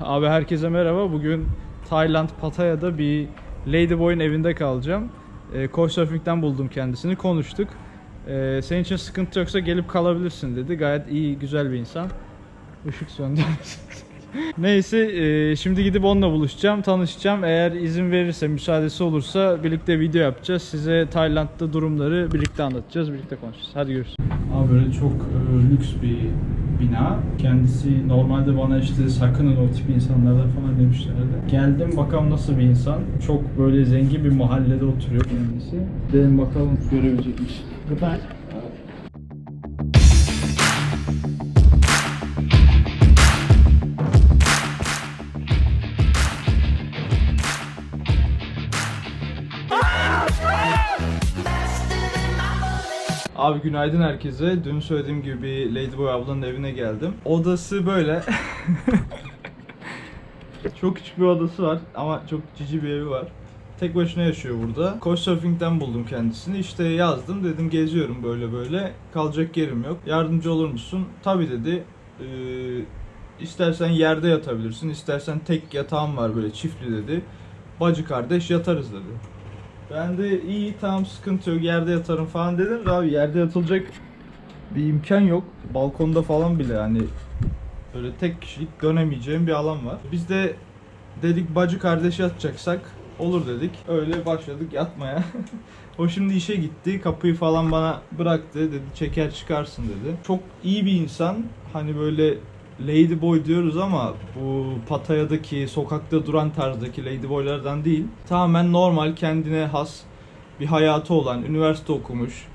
Abi herkese merhaba. Bugün Tayland Pattaya'da bir Ladyboy'un evinde kalacağım. E, Couchsurfing'den buldum kendisini. Konuştuk. E, senin için sıkıntı yoksa gelip kalabilirsin dedi. Gayet iyi, güzel bir insan. Işık söndü. Neyse e, şimdi gidip onunla buluşacağım, tanışacağım. Eğer izin verirse, müsaadesi olursa birlikte video yapacağız. Size Tayland'da durumları birlikte anlatacağız, birlikte konuşacağız. Hadi görüşürüz. Abi böyle çok e, lüks bir bina. Kendisi normalde bana işte sakının o tip insanlardan falan demişlerdi. Geldim bakalım nasıl bir insan. Çok böyle zengin bir mahallede oturuyor kendisi. Dedim bakalım görebilecekmiş. Goodbye. Abi günaydın herkese. Dün söylediğim gibi bir Ladyboy ablanın evine geldim. Odası böyle. çok küçük bir odası var ama çok cici bir evi var. Tek başına yaşıyor burada. Couchsurfing'den buldum kendisini. İşte yazdım dedim geziyorum böyle böyle. Kalacak yerim yok. Yardımcı olur musun? Tabii dedi. Ee, istersen yerde yatabilirsin. istersen tek yatağım var böyle çiftli dedi. Bacı kardeş yatarız dedi. Ben de iyi tamam sıkıntı yok yerde yatarım falan dedim de abi yerde yatılacak bir imkan yok. Balkonda falan bile hani böyle tek kişilik dönemeyeceğim bir alan var. Biz de dedik bacı kardeş yatacaksak olur dedik. Öyle başladık yatmaya. o şimdi işe gitti. Kapıyı falan bana bıraktı. Dedi çeker çıkarsın dedi. Çok iyi bir insan. Hani böyle Ladyboy diyoruz ama bu Pattaya'daki sokakta duran tarzdaki Ladyboylardan değil. Tamamen normal kendine has bir hayatı olan, üniversite okumuş.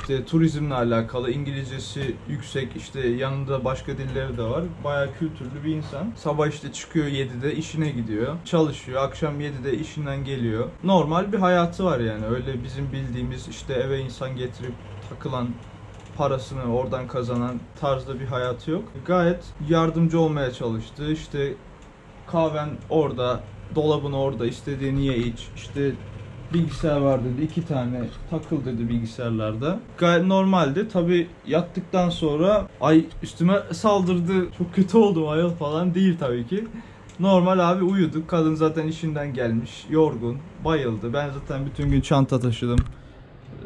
İşte turizmle alakalı, İngilizcesi yüksek, işte yanında başka dilleri de var. Bayağı kültürlü bir insan. Sabah işte çıkıyor 7'de işine gidiyor. Çalışıyor, akşam 7'de işinden geliyor. Normal bir hayatı var yani. Öyle bizim bildiğimiz işte eve insan getirip takılan parasını oradan kazanan tarzda bir hayatı yok. Gayet yardımcı olmaya çalıştı. İşte kahven orada, dolabın orada, istediğini ye iç. İşte bilgisayar var dedi. iki tane takıl dedi bilgisayarlarda. Gayet normaldi. Tabi yattıktan sonra ay üstüme saldırdı. Çok kötü oldum ayol falan değil tabii ki. Normal abi uyuduk. Kadın zaten işinden gelmiş. Yorgun. Bayıldı. Ben zaten bütün gün çanta taşıdım.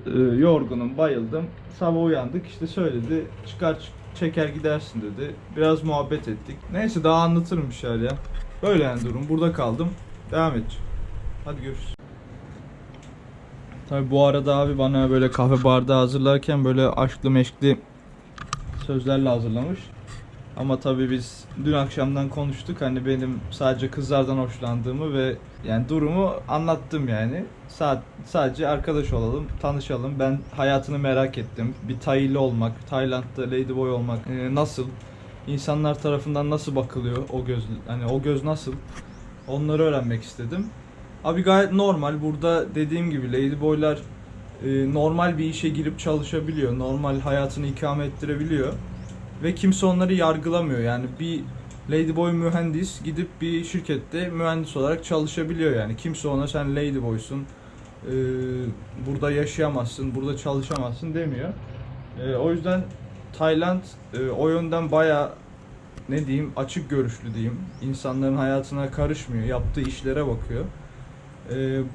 Ee, yorgunum. Bayıldım. Sabah uyandık. işte söyledi. Çıkar çık- çeker gidersin dedi. Biraz muhabbet ettik. Neyse daha anlatırım bir şeyler ya. Böyle yani durum. Burada kaldım. Devam edeceğim. Hadi görüşürüz. Tabi bu arada abi bana böyle kahve bardağı hazırlarken böyle aşklı meşkli sözlerle hazırlamış. Ama tabi biz dün akşamdan konuştuk hani benim sadece kızlardan hoşlandığımı ve yani durumu anlattım yani. Sa- sadece arkadaş olalım, tanışalım. Ben hayatını merak ettim. Bir Taylı olmak, Tayland'da ladyboy olmak e, nasıl? İnsanlar tarafından nasıl bakılıyor o göz hani o göz nasıl? Onları öğrenmek istedim. Abi gayet normal. Burada dediğim gibi ladyboylar e, normal bir işe girip çalışabiliyor. Normal hayatını ikame ettirebiliyor. Ve kimse onları yargılamıyor. Yani bir ladyboy mühendis gidip bir şirkette mühendis olarak çalışabiliyor yani. Kimse ona sen ladyboysun, e, burada yaşayamazsın, burada çalışamazsın demiyor. O yüzden Tayland o yönden baya ne diyeyim açık görüşlü diyeyim. İnsanların hayatına karışmıyor, yaptığı işlere bakıyor.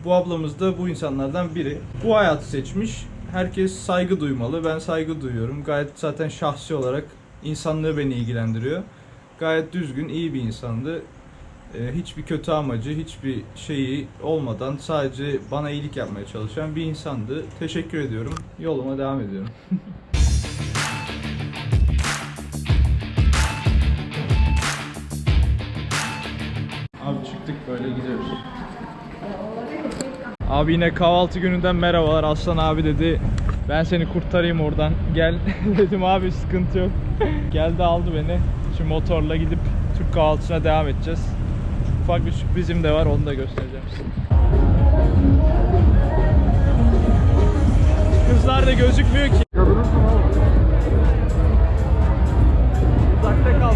Bu ablamız da bu insanlardan biri. Bu hayatı seçmiş. Herkes saygı duymalı. Ben saygı duyuyorum. Gayet zaten şahsi olarak insanlığı beni ilgilendiriyor. Gayet düzgün, iyi bir insandı. Ee, hiçbir kötü amacı, hiçbir şeyi olmadan sadece bana iyilik yapmaya çalışan bir insandı. Teşekkür ediyorum. Yoluma devam ediyorum. Abi çıktık böyle gidiyoruz. Abi yine kahvaltı gününden merhabalar. Aslan abi dedi ben seni kurtarayım oradan. Gel dedim abi sıkıntı yok. Geldi aldı beni. Şimdi motorla gidip Türk kahvaltısına devam edeceğiz. Ufak bir sürprizim de var onu da göstereceğim size. Kızlar da gözükmüyor ki. Uzakta kal.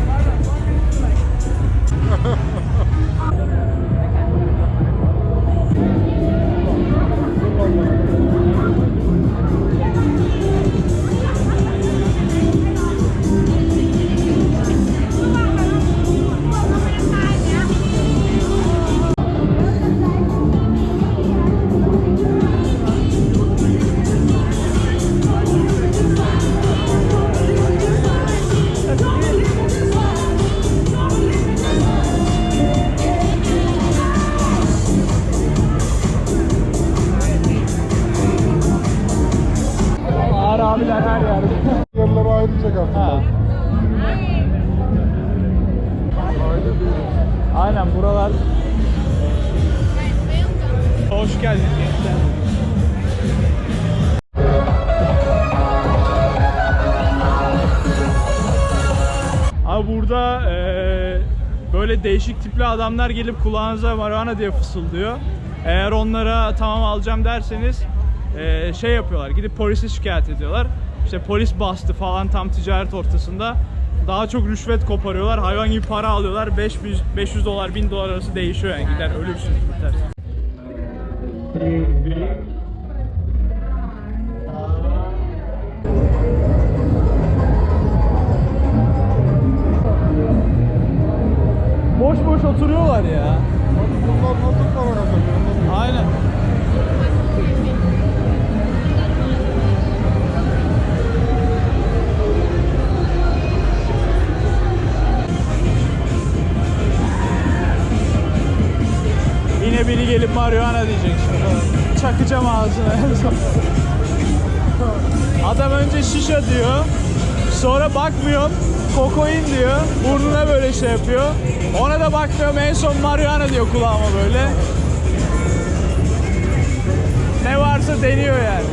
Hoş geldiniz. Abi burada eee, böyle değişik tipli adamlar gelip kulağınıza marihuana diye fısıldıyor. Eğer onlara tamam alacağım derseniz eee, şey yapıyorlar. Gidip polise şikayet ediyorlar. İşte polis bastı falan tam ticaret ortasında. Daha çok rüşvet koparıyorlar. Hayvan gibi para alıyorlar. 500, 500 dolar 1000 dolar arası değişiyor yani. Gider ölürsünüz biter. Deus. Bakmıyorum. Kokain diyor. Burnuna böyle şey yapıyor. Ona da bakmıyorum. En son marihuana diyor kulağıma böyle. Ne varsa deniyor yani.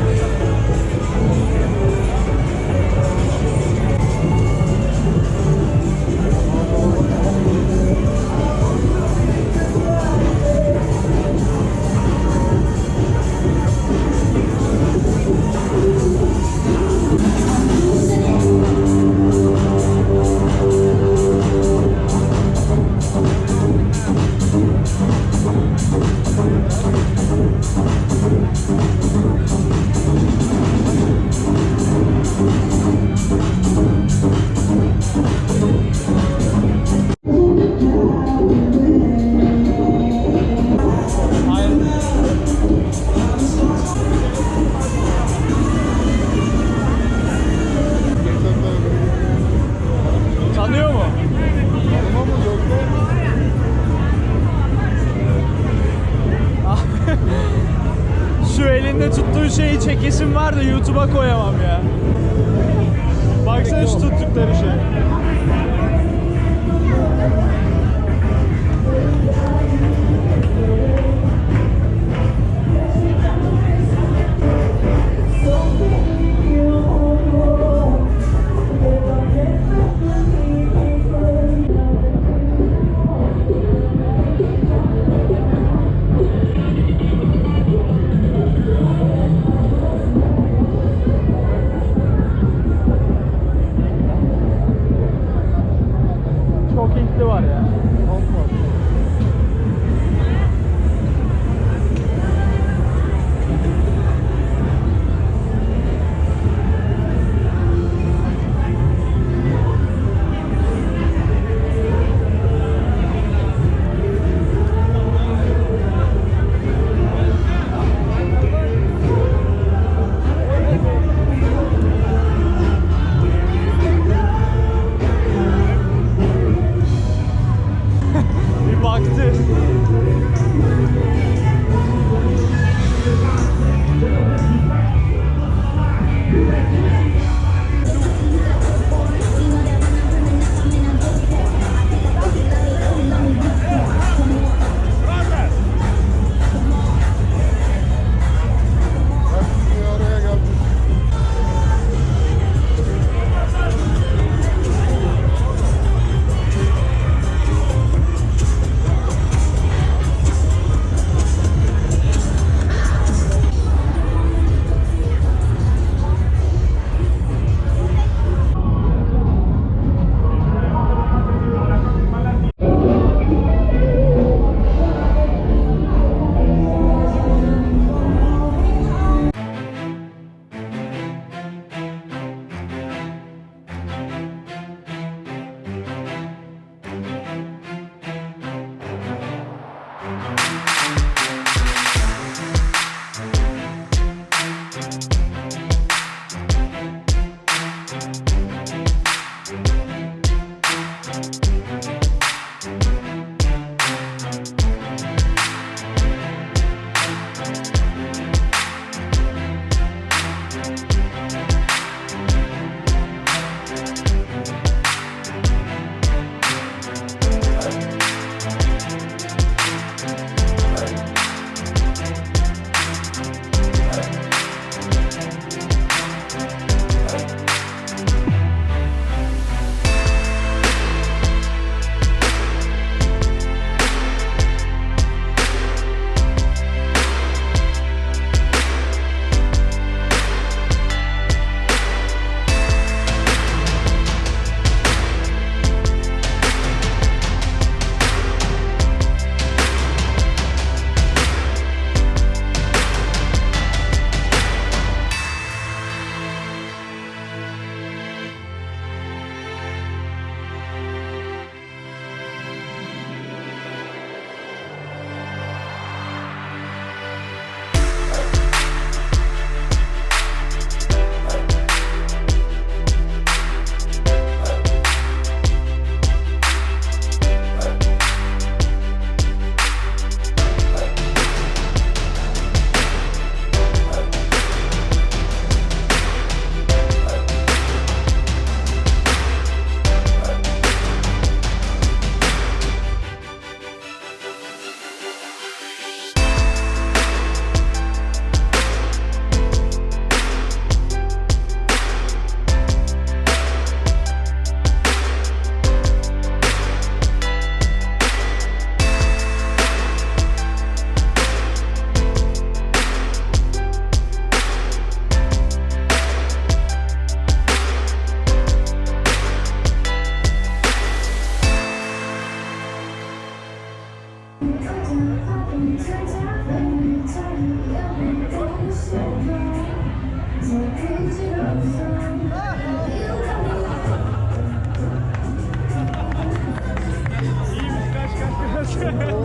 Yeah.